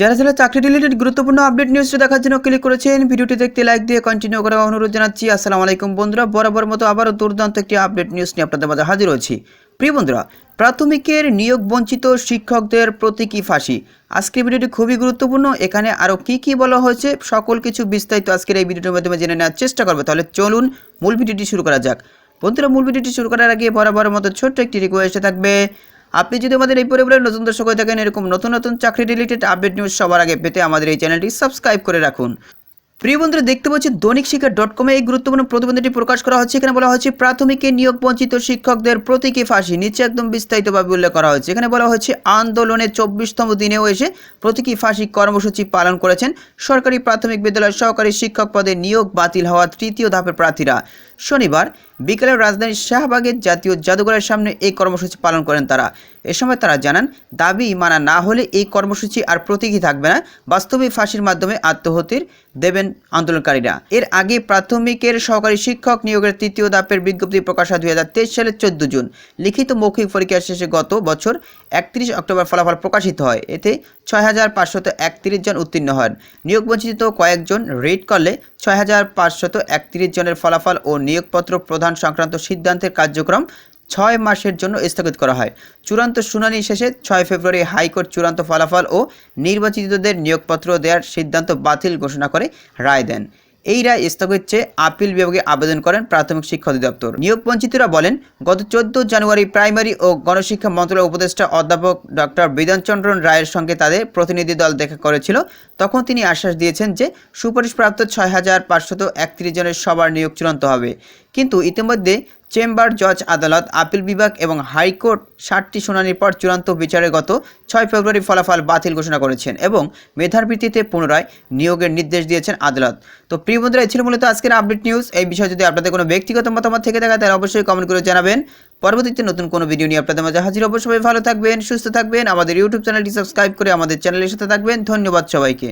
যারা যারা চাকরি রিলেটেড গুরুত্বপূর্ণ আপডেট নিউজটা দেখার জন্য ক্লিক করেছেন, ভিডিওটি দেখতে লাইক দিয়ে কন্টিনিউ করার অনুরোধ জানাচ্ছি। আসসালামু আলাইকুম বন্ধুরা, বরাবর মতো আবারও দুর্দান্ত একটি আপডেট নিউজ নিয়ে আপনাদের মাঝে হাজির হয়েছি। প্রিয় বন্ধুরা, প্রাথমিকের নিয়োগ বঞ্চিত শিক্ষকদের প্রতীকী ফাঁসি। আজকের ভিডিওটি খুবই গুরুত্বপূর্ণ, এখানে আরও কি কি বলা হয়েছে, সকল কিছু বিস্তারিত আজকের এই ভিডিওটির মাধ্যমে জেনে নেওয়ার চেষ্টা করবে। তাহলে চলুন মূল ভিডিওটি শুরু করা যাক। বন্ধুরা, মূল ভিডিওটি শুরু করার আগে বরাবর মতো ছোট্ট একটি রিকোয়েস্ট থাকবে আপনি যদি আমাদের এই পরিবারের নতুন দর্শক হয়ে থাকেন, এরকম নতুন নতুন চাকরি রিলেটেড আপডেট নিউজ সবার আগে পেতে আমাদের এই চ্যানেলটি সাবস্ক্রাইব করে রাখুন। প্রিয় বন্ধুরা, দেখতে পাচ্ছি দৈনিক শিক্ষা ডট কমে এই গুরুত্বপূর্ণ প্রতিবেদনটি প্রকাশ করা হচ্ছে। এখানে বলা হচ্ছে, প্রাথমিকে নিয়োগ বঞ্চিত শিক্ষকদের প্রতীকী ফাঁসি। নিচে একদম বিস্তারিতভাবে উল্লেখ করা হয়েছে। এখানে বলা হচ্ছে, আন্দোলনের চব্বিশতম দিনেও এসে প্রতীকী ফাঁসি কর্মসূচি পালন করেছেন সরকারি প্রাথমিক বিদ্যালয়ের সহকারী শিক্ষক পদে নিয়োগ বাতিল হওয়া তৃতীয় ধাপের প্রার্থীরা। শনিবার বিকেলে রাজধানীর শাহবাগের জাতীয় জাদুঘরের সামনে এই কর্মসূচি পালন করেন তারা। এ সময় তারা জানান, দাবি মানা না হলে এই কর্মসূচি আর প্রতীকী থাকবে না। বাস্তবে ফাঁসির মাধ্যমে আত্মহতির দেবেন আন্দোলনকারীরা। এর আগে প্রাথমিকের সহকারী শিক্ষক নিয়োগের তৃতীয় ধাপের বিজ্ঞপ্তি প্রকাশ হয় দুই হাজার তেইশ সালের চোদ্দ জুন। লিখিত মৌখিক পরীক্ষা শেষে গত বছর একত্রিশ অক্টোবর ফলাফল প্রকাশিত হয়। এতে ছয় হাজার পাঁচশত একত্রিশ জন উত্তীর্ণ হন। নিয়োগ বঞ্চিত কয়েকজন রেড করলে ছয় হাজার পাঁচশত একত্রিশ জনের ফলাফল ও নিয়োগপত্র প্রদান সংক্রান্ত সিদ্ধান্তের কার্যক্রম ছয় মাসের জন্য স্থগিত করা হয়। চূড়ান্ত শুনানি শেষে ছয় ফেব্রুয়ারি হাইকোর্ট চূড়ান্ত ফলাফল ও নির্বাচিতদের নিয়োগপত্র দেওয়ার সিদ্ধান্ত বাতিল ঘোষণা করে রায় দেন। এই রায় স্থগিত চেয়ে আপিল বিভাগে আবেদন করেন প্রাথমিক শিক্ষা অধিদপ্তর। নিয়োগ বঞ্চিতরা বলেন, গত চোদ্দ জানুয়ারি প্রাইমারি ও গণশিক্ষা মন্ত্রণালয়ের উপদেষ্টা অধ্যাপক ডক্টর বিধানচন্দ্রন রায়ের সঙ্গে তাদের প্রতিনিধি দল দেখা করেছিল। তখন তিনি আশ্বাস দিয়েছেন যে, সুপারিশপ্রাপ্ত ছয় হাজার পাঁচশত একত্রিশ জনের সবার নিয়োগ চূড়ান্ত হবে। কিন্তু ইতিমধ্যে চেম্বার, জজ, আদালত, আপিল বিভাগ এবং হাইকোর্ট ষাটটি শুনানির পর চূড়ান্ত বিচারে গত ছয় ফেব্রুয়ারি ফলাফল বাতিল ঘোষণা করেছেন এবং মেধার ভিত্তিতে পুনরায় নিয়োগের নির্দেশ দিয়েছেন আদালত। তো প্রিয় বন্ধুরা, এই ছিল মূলত আজকের আপডেট নিউজ। এই বিষয়ে যদি আপনাদের কোনো ব্যক্তিগত মতামত থেকে থাকে, তাহলে অবশ্যই কমেন্ট করে জানাবেন। পরবর্তীতে নতুন কোনো ভিডিও নিয়ে আপনাদের মাঝে হাজির অবশ্যই ভালো থাকবেন, সুস্থ থাকবেন। আমাদের ইউটিউব চ্যানেলটি সাবস্ক্রাইব করে আমাদের চ্যানেলের সাথে থাকবেন। ধন্যবাদ সবাইকে।